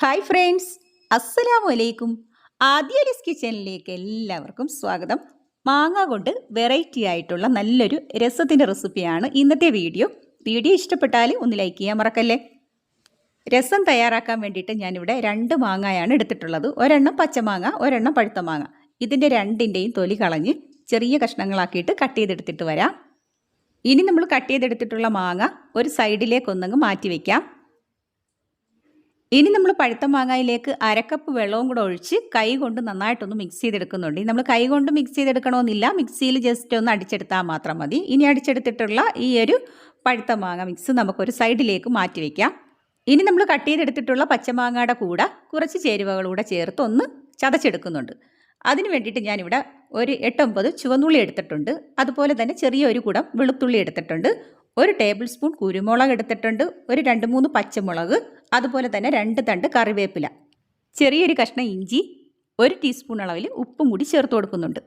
Hi friends അസ്സലാമു അലൈക്കും ആദ്യലിസ് കിച്ചണിലേക്ക് എല്ലാവർക്കും സ്വാഗതം. മാങ്ങ കൊണ്ട് വെറൈറ്റി ആയിട്ടുള്ള നല്ലൊരു രസത്തിന്റെ റെസിപ്പിയാണ് ഇന്നത്തെ വീഡിയോ. വീഡിയോ ഇഷ്ടപ്പെട്ടാൽ ഒന്ന് ലൈക്ക് ചെയ്യാൻ മറക്കല്ലേ? രസം തയ്യാറാക്കാൻ വേണ്ടിയിട്ട് ഞാനിവിടെ രണ്ട് മാങ്ങയാണ് എടുത്തിട്ടുള്ളത്. ഒരെണ്ണം പച്ചമാങ്ങ ഒരെണ്ണം പഴുത്ത മാങ്ങ. ഇതിന്റെ രണ്ടിന്റെയും തൊലി കളഞ്ഞ് ചെറിയ കഷ്ണങ്ങളാക്കിയിട്ട് കട്ട് ചെയ്തെടുത്തിട്ട് വരാം. ഇനി നമ്മൾ കട്ട് ചെയ്തെടുത്തിട്ടുള്ള മാങ്ങ ഒരു സൈഡിലേക്കൊന്നങ്ങ് മാറ്റി വയ്ക്കാം ഇനി നമ്മൾ പഴുത്ത മാങ്ങയിലേക്ക് അരക്കപ്പ് വെള്ളവും കൂടെ ഒഴിച്ച് കൈ കൊണ്ട് നന്നായിട്ടൊന്ന് മിക്സ് ചെയ്തെടുക്കുന്നുണ്ട്. നമ്മൾ കൈ കൊണ്ട് മിക്സ് ചെയ്തെടുക്കണമെന്നില്ല. മിക്സിയിൽ ജസ്റ്റ് ഒന്ന് അടിച്ചെടുത്താൽ മാത്രം മതി. ഇനി അടിച്ചെടുത്തിട്ടുള്ള ഈ ഒരു പഴുത്ത മാങ്ങ മിക്സ് നമുക്കൊരു സൈഡിലേക്ക് മാറ്റി വയ്ക്കാം ഇനി നമ്മൾ കട്ട് ചെയ്തെടുത്തിട്ടുള്ള പച്ചമാങ്ങയുടെ കൂടെ കുറച്ച് ചേരുവകളൂടെ ചേർത്ത് ഒന്ന് ചതച്ചെടുക്കുന്നുണ്ട്. അതിന് വേണ്ടിയിട്ട് ഞാനിവിടെ ഒരു എട്ടൊമ്പത് ചുവന്നുള്ളി എടുത്തിട്ടുണ്ട്. അതുപോലെ തന്നെ ചെറിയ ഒരു കുടം വെളുത്തുള്ളി എടുത്തിട്ടുണ്ട്. ഒരു ടേബിൾ സ്പൂൺ കുരുമുളക് എടുത്തിട്ടുണ്ട്. ഒരു രണ്ട് മൂന്ന് പച്ചമുളക് അതുപോലെ തന്നെ രണ്ട് തണ്ട് കറിവേപ്പില. ചെറിയൊരു കഷ്ണം ഇഞ്ചി ഒരു ടീസ്പൂൺ അളവിൽ ഉപ്പും കൂടി ചേർത്ത് കൊടുക്കുന്നുണ്ട്.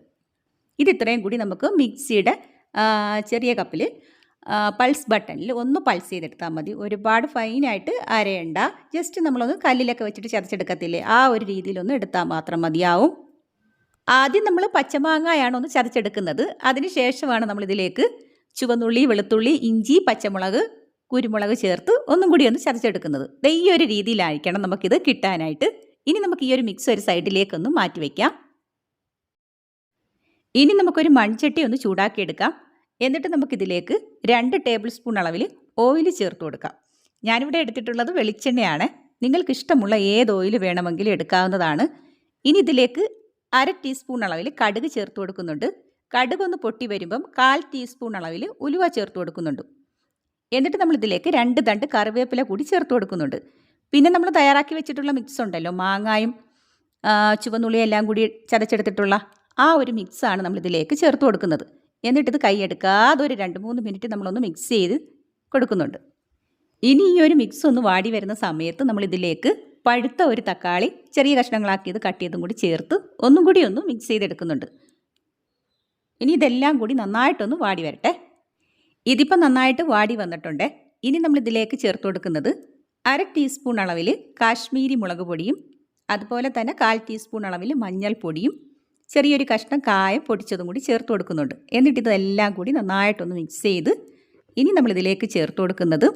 ഇത് ഇത്രയും കൂടി നമുക്ക് മിക്സിയുടെ ചെറിയ കപ്പിൽ പൾസ് ബട്ടണിൽ ഒന്ന് പൾസ് ചെയ്തെടുത്താൽ മതി. ഒരുപാട് ഫൈനായിട്ട് അരയണ്ട. ജസ്റ്റ് നമ്മളൊന്ന് കല്ലിലൊക്കെ വെച്ചിട്ട് ചതച്ചെടുക്കത്തില്ലേ? ആ ഒരു രീതിയിലൊന്ന് എടുത്താൽ മാത്രം മതിയാവും. ആദ്യം നമ്മൾ പച്ചമാങ്ങയാണ് ഒന്ന് ചതച്ചെടുക്കുന്നത്. അതിന് ശേഷമാണ് നമ്മളിതിലേക്ക് ചുവന്നുള്ളി വെളുത്തുള്ളി ഇഞ്ചി പച്ചമുളക് കുരുമുളക് ചേർത്ത് ഒന്നും കൂടി ഒന്ന് ചതച്ചെടുക്കുന്നത്. ദേ ഈ ഒരു രീതിയിലായിരിക്കണം നമുക്കിത് കിട്ടാനായിട്ട്. ഇനി നമുക്ക് ഈ ഒരു മിക്സ് ഒരു സൈഡിലേക്കൊന്ന് മാറ്റി വയ്ക്കാം ഇനി നമുക്കൊരു മൺചട്ടി ഒന്ന് ചൂടാക്കിയെടുക്കാം. എന്നിട്ട് നമുക്കിതിലേക്ക് രണ്ട് ടേബിൾ സ്പൂൺ അളവിൽ ഓയിൽ ചേർത്ത് കൊടുക്കാം. ഞാനിവിടെ എടുത്തിട്ടുള്ളത് വെളിച്ചെണ്ണയാണ്. നിങ്ങൾക്ക് ഇഷ്ടമുള്ള ഏത് ഓയിൽ വേണമെങ്കിലും എടുക്കാവുന്നതാണ്. ഇനി ഇതിലേക്ക് അര ടീസ്പൂൺ അളവിൽ കടുക് ചേർത്ത് കൊടുക്കുന്നുണ്ട്. കടുക് ഒന്ന് പൊട്ടി വരുമ്പം കാൽ ടീസ്പൂൺ അളവിൽ ഉലുവ ചേർത്ത് കൊടുക്കുന്നുണ്ട്. എന്നിട്ട് നമ്മൾ ഇതിലേക്ക് രണ്ട് തണ്ട് കറിവേപ്പില കൂടി ചേർത്ത് കൊടുക്കുന്നുണ്ട്. പിന്നെ നമ്മൾ തയ്യാറാക്കി വെച്ചിട്ടുള്ള മിക്സ് ഉണ്ടല്ലോ മാങ്ങായും ചുവന്നുള്ളിയും എല്ലാം കൂടി ചതച്ചെടുത്തിട്ടുള്ള ആ ഒരു മിക്സാണ് നമ്മൾ ഇതിലേക്ക് ചേർത്ത് കൊടുക്കുന്നത്. എന്നിട്ട് ഇത് കൈയെടുക്കാതെ ഒരു രണ്ട് മൂന്ന് മിനിറ്റ് നമ്മളൊന്ന് മിക്സ് ചെയ്ത് കൊടുക്കുന്നുണ്ട്. ഇനി ഈ ഒരു മിക്സ് ഒന്ന് വാടി വരുന്ന സമയത്ത് നമ്മൾ ഇതിലേക്ക് പഴുത്ത ഒരു തക്കാളി ചെറിയ കഷ്ണങ്ങളാക്കിയത് കട്ട് ചെയ്തും കൂടി ചേർത്ത് ഒന്നും കൂടി ഒന്ന് മിക്സ് ചെയ്തെടുക്കുന്നുണ്ട്. ഇനി ഇതെല്ലാം കൂടി നന്നായിട്ടൊന്ന് വാടി വരട്ടെ. ഇതിപ്പോൾ നന്നായിട്ട് വാടി വന്നിട്ടുണ്ട്. ഇനി നമ്മൾ ഇതിലേക്ക് ചേർത്ത് കൊടുക്കുന്നത് അര ടീസ്പൂൺ അളവിൽ കാശ്മീരി മുളക് പൊടിയും അതുപോലെ തന്നെ കാൽ ടീസ്പൂൺ അളവിൽ മഞ്ഞൾപ്പൊടിയും ചെറിയൊരു കഷ്ണം കായം പൊടിച്ചതും കൂടി ചേർത്ത് കൊടുക്കുന്നുണ്ട്. എന്നിട്ട് ഇതെല്ലാം കൂടി നന്നായിട്ടൊന്ന് മിക്സ് ചെയ്ത് ഇനി നമ്മളിതിലേക്ക് ചേർത്ത് കൊടുക്കുന്നത്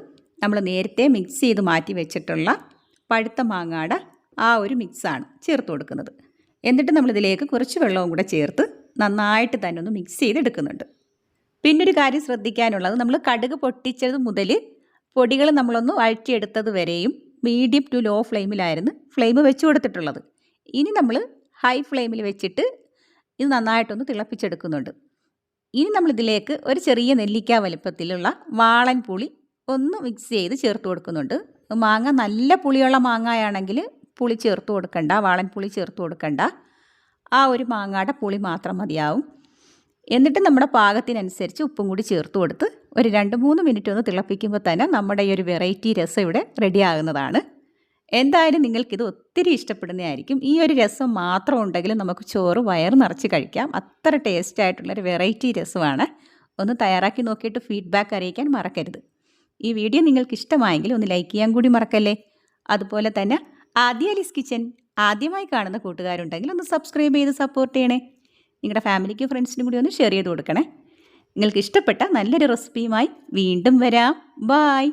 നമ്മൾ നേരത്തെ മിക്സ് ചെയ്ത് മാറ്റി വെച്ചിട്ടുള്ള പഴുത്ത മാങ്ങാട ആ ഒരു മിക്സാണ് ചേർത്ത് കൊടുക്കുന്നത്. എന്നിട്ട് നമ്മളിതിലേക്ക് കുറച്ച് വെള്ളവും കൂടെ ചേർത്ത് നന്നായിട്ട് തന്നെ ഒന്ന് മിക്സ് ചെയ്തെടുക്കുന്നുണ്ട്. പിന്നൊരു കാര്യം ശ്രദ്ധിക്കാനുള്ളത് നമ്മൾ കടുക് പൊട്ടിച്ചത് മുതൽ പൊടികൾ നമ്മളൊന്ന് വഴറ്റിയെടുത്തത് വരെയും മീഡിയം ടു ലോ ഫ്ലെയിമിലായിരുന്നു ഫ്ലെയിം വെച്ച് കൊടുത്തിട്ടുള്ളത്. ഇനി നമ്മൾ ഹൈ ഫ്ലെയിമിൽ വെച്ചിട്ട് ഇത് നന്നായിട്ടൊന്ന് തിളപ്പിച്ചെടുക്കുന്നുണ്ട്. ഇനി നമ്മളിതിലേക്ക് ഒരു ചെറിയ നെല്ലിക്ക വലിപ്പത്തിലുള്ള വാളൻ പുളി ഒന്ന് മിക്സ് ചെയ്ത് ചേർത്ത് കൊടുക്കുന്നുണ്ട്. മാങ്ങ നല്ല പുളിയുള്ള മാങ്ങയാണെങ്കിൽ പുളി ചേർത്ത് കൊടുക്കണ്ട വാളൻ പുളി ചേർത്ത് കൊടുക്കണ്ട. ആ ഒരു മാങ്ങയുടെ പുളി മാത്രം മതിയാവും. എന്നിട്ട് നമ്മുടെ പാകത്തിനനുസരിച്ച് ഉപ്പും കൂടി ചേർത്ത് കൊടുത്ത് ഒരു രണ്ട് മൂന്ന് മിനിറ്റ് ഒന്ന് തിളപ്പിക്കുമ്പോൾ തന്നെ നമ്മുടെ ഈ ഒരു വെറൈറ്റി രസം ഇവിടെ റെഡിയാകുന്നതാണ് എന്തായാലും നിങ്ങൾക്കിത് ഒത്തിരി ഇഷ്ടപ്പെടുന്നതായിരിക്കും. ഈ ഒരു രസം മാത്രം ഉണ്ടെങ്കിലും നമുക്ക് ചോറ് വയർ നിറച്ച് കഴിക്കാം. അത്ര ടേസ്റ്റ് ആയിട്ടുള്ളൊരു വെറൈറ്റി രസമാണ്. ഒന്ന് തയ്യാറാക്കി നോക്കിയിട്ട് ഫീഡ്ബാക്ക് അറിയിക്കാൻ മറക്കരുത്. ഈ വീഡിയോ നിങ്ങൾക്ക് ഇഷ്ടമായെങ്കിൽ ഒന്ന് ലൈക്ക് ചെയ്യാൻ കൂടി മറക്കല്ലേ? അതുപോലെ തന്നെ ആദ്യ ലിസ് കിച്ചൻ ആദ്യമായി കാണുന്ന കൂട്ടുകാരുണ്ടെങ്കിൽ ഒന്ന് സബ്സ്ക്രൈബ് ചെയ്ത് സപ്പോർട്ട് ചെയ്യണേ. നിങ്ങളുടെ ഫാമിലിക്കും ഫ്രണ്ട്സിനും കൂടി ഒന്ന് ഷെയർ ചെയ്ത് കൊടുക്കണേ. നിങ്ങൾക്ക് ഇഷ്ടപ്പെട്ട നല്ലൊരു റെസിപ്പിയുമായി വീണ്ടും വരാം. ബായ്